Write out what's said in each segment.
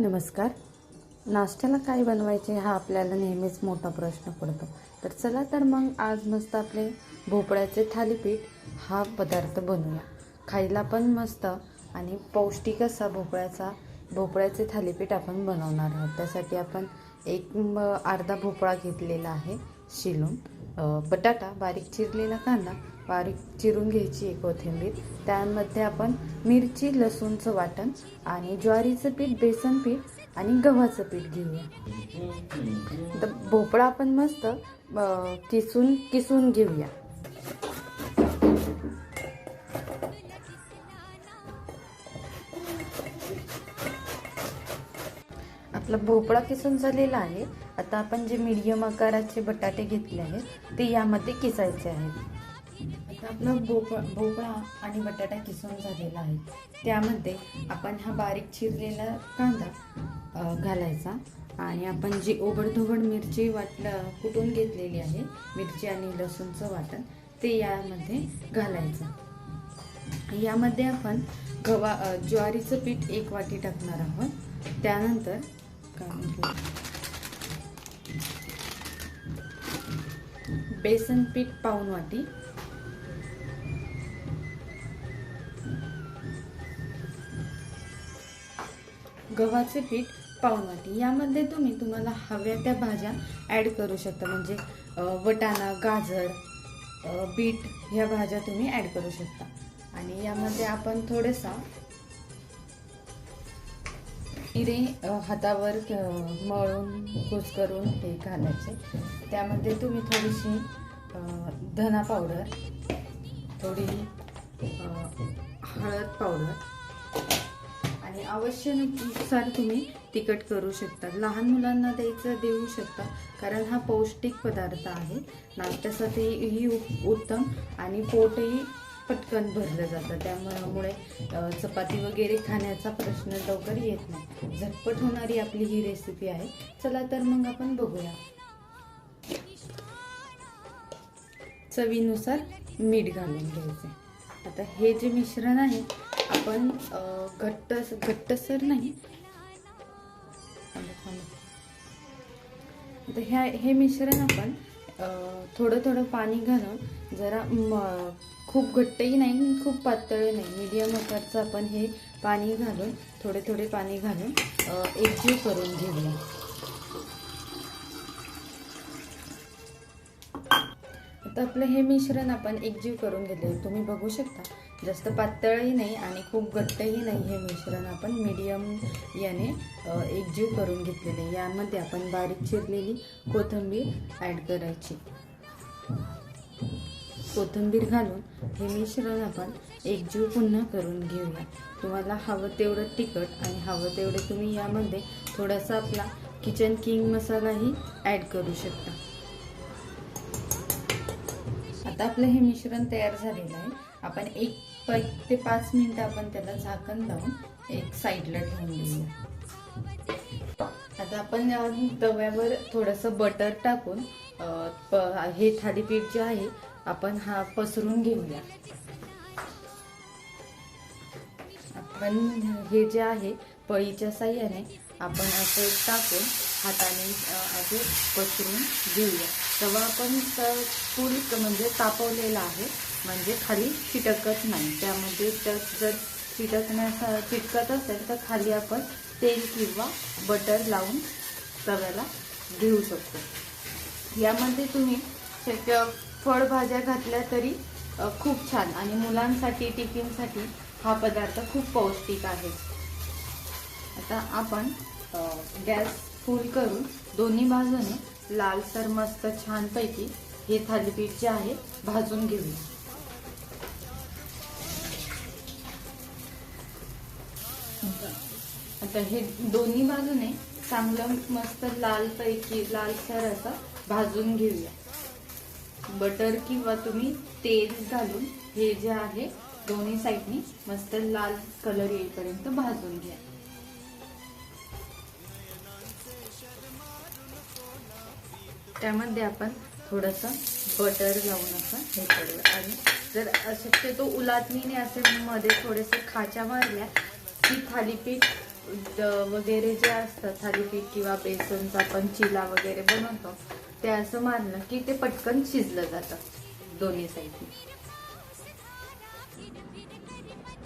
नमस्कार. नाश्त्याला काय बनवायचे हा आपल्याला नेहमीच मोठा प्रश्न पडतो. तर चला तर मग आज मस्त आपले भोपळ्याचे थालीपीठ हा पदार्थ बनवूया. खायला पण मस्त आणि पौष्टिक असा भोपळ्याचा भोपळ्याचे थालीपीठ आपण बनवणार आहोत. त्यासाठी आपण एक अर्धा भोपळा घेतलेला आहे. शिलून बटाटा बारीक चिरलेला कांदा बारीक चिरून घ्यायची एक कोथिंबीर. त्यामध्ये आपण मिरची लसूणचं वाटण आणि ज्वारीचं पीठ बेसन पीठ आणि गव्हाचं पीठ घेऊया. तर भोपळा आपण मस्त किसून किसून घेऊया. आपला भोपळा किसून झालेला आहे. आता आपण जे मीडियम आकाराचे बटाटे घेतले आहेत ते यामध्ये किसायचे आहेत. आता आपला भोपळा भोपळा आणि बटाटा किसून झालेला आहे. त्यामध्ये आपण हा बारीक चिरलेला कांदा घालायचा. आणि आपण जी ओबडधोबड मिरची वाटलं कुटून घेतलेली आहे मिरची आणि लसूणचं वाटण ते यामध्ये घालायचं. यामध्ये आपण गवा ज्वारीचं पीठ एक वाटी टाकणार आहोत. त्यानंतर काय बेसन पीठ पाऊन वाटी. गव्हाचे पीठ पाऊन वाटी. यामध्ये तुम्ही तुम्हाला हव्या त्या भाज्या ॲड करू शकता. म्हणजे वटाणा गाजर बीट ह्या भाज्या तुम्ही ॲड करू शकता. आणि यामध्ये आपण थोडेसा तिने हातावर मळून कुस करून हे घालायचे. त्यामध्ये तुम्ही थोडीशी धना पावडर थोडी हळद पावडर आणि आवश्यकनुसार तुम्ही तिखट करू शकता. लहान मुलांना द्यायचं देऊ शकता कारण हा पौष्टिक पदार्थ आहे. नाश्त्यासाठी ही उ- उत्तम आणि पोटही पटकन भरलं जातं. त्यामुळे चपाती वगैरे खाण्याचा प्रश्न लवकर येत नाही. झटपट होणारी आपली ही रेसिपी आहे. चला तर मग आपण बघूया. चवीनुसार मीठ घालून घ्यायचे. आता हे जे मिश्रण आहे आपण घट्ट घट्टसर नाही. आता ह्या हे मिश्रण आपण थोडं थोडं पाणी घालून जरा म, खूप घट्टही नाही खूप पातळ नाही. मीडियम आकारचं आपण हे पाणी घालून थोडे थोडे पाणी घालून एकजीव करून घेऊया. आता आपलं हे मिश्रण आपण एकजीव करून घेतलं तुम्ही बघू शकता. जास्त पातळही नाही आणि खूप घट्टही नाही हे मिश्रण आपण मीडियम याने एकजीव करून घेतलेले. यामध्ये आपण बारीक चिरलेली कोथिंबीर ॲड करायची. कोथिंबीर घालून हे मिश्रण आपण एकजीव पुन्हा करून घेऊया. तुम्हाला हवं तेवढं तिखट आणि हवं तेवढं तुम्ही यामध्ये थोडासा आपला किचन किंग मसालाही ॲड करू शकता. आता आपलं हे मिश्रण तयार झालेलं आहे. आपण एक ते पाच मिनिटं आपण त्याला झाकण लावून एक साईडला ठेवून देऊया. आता आपण तव्यावर थोडंसं बटर टाकून प- हे थालीपीठ जे आहे आपण हा पसरून घेऊया. आपण हे जे आहे पळीच्या साह्याने आपण असं टाकून हाताने असे पसरून घेऊया. तेव्हा आपण पूर्ण म्हणजे तापवलेला आहे. म्हणजे खाली चिटकत नाही. त्यामध्ये तर जर चिटकण्यास चिटकत असेल तर खाली आपण तेल किंवा बटर लावून तव्याला घेऊ शकतो. यामध्ये तुम्ही शक्य फळभाज्या घातल्या तरी खूप छान. आणि मुलांसाठी टिफिनसाठी हा पदार्थ खूप पौष्टिक आहे. आता आपण गॅस फुल करून दोन्ही बाजूने लालसर मस्त छानपैकी हे थालीपीठ जे आहे भाजून घेऊया. आता हे दोन्ही बाजूने चांगलं मस्त लाल पैकी लालसर असं भाजून घेऊया. बटर किंवा तुम्ही तेल घालून हे जे आहे दोन्ही साईडनी मस्त लाल कलर येईपर्यंत भाजून घ्या. त्यामध्ये आपण थोडस बटर लावून असं हे करूया. आणि जर शक्यतो उलाटणीने असे मध्ये थोडेसे खाच्या मारल्या की थालीपीठ वगैरे जे असतं थालीपीठ किंवा बेसनचा आपण चिला वगैरे बनवतो ते असं मारलं की ते पटकन शिजलं जातं दोन्ही साईडने.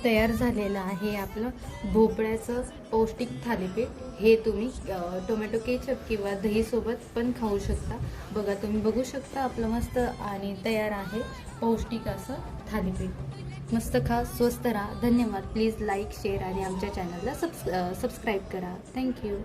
तयार झालेलं आहे आपलं भोपळ्याचं पौष्टिक थालीपीठ. हे तुम्ही टोमॅटो केचप किंवा दहीसोबत पण खाऊ शकता. बघा तुम्ही बघू शकता आपलं मस्त आणि तयार आहे पौष्टिक असं थालीपीठ. मस्त खा स्वस्त राहा. धन्यवाद. प्लीज लाईक शेअर आणि आमच्या चॅनलला सबस सबस्क्राईब करा. थँक्यू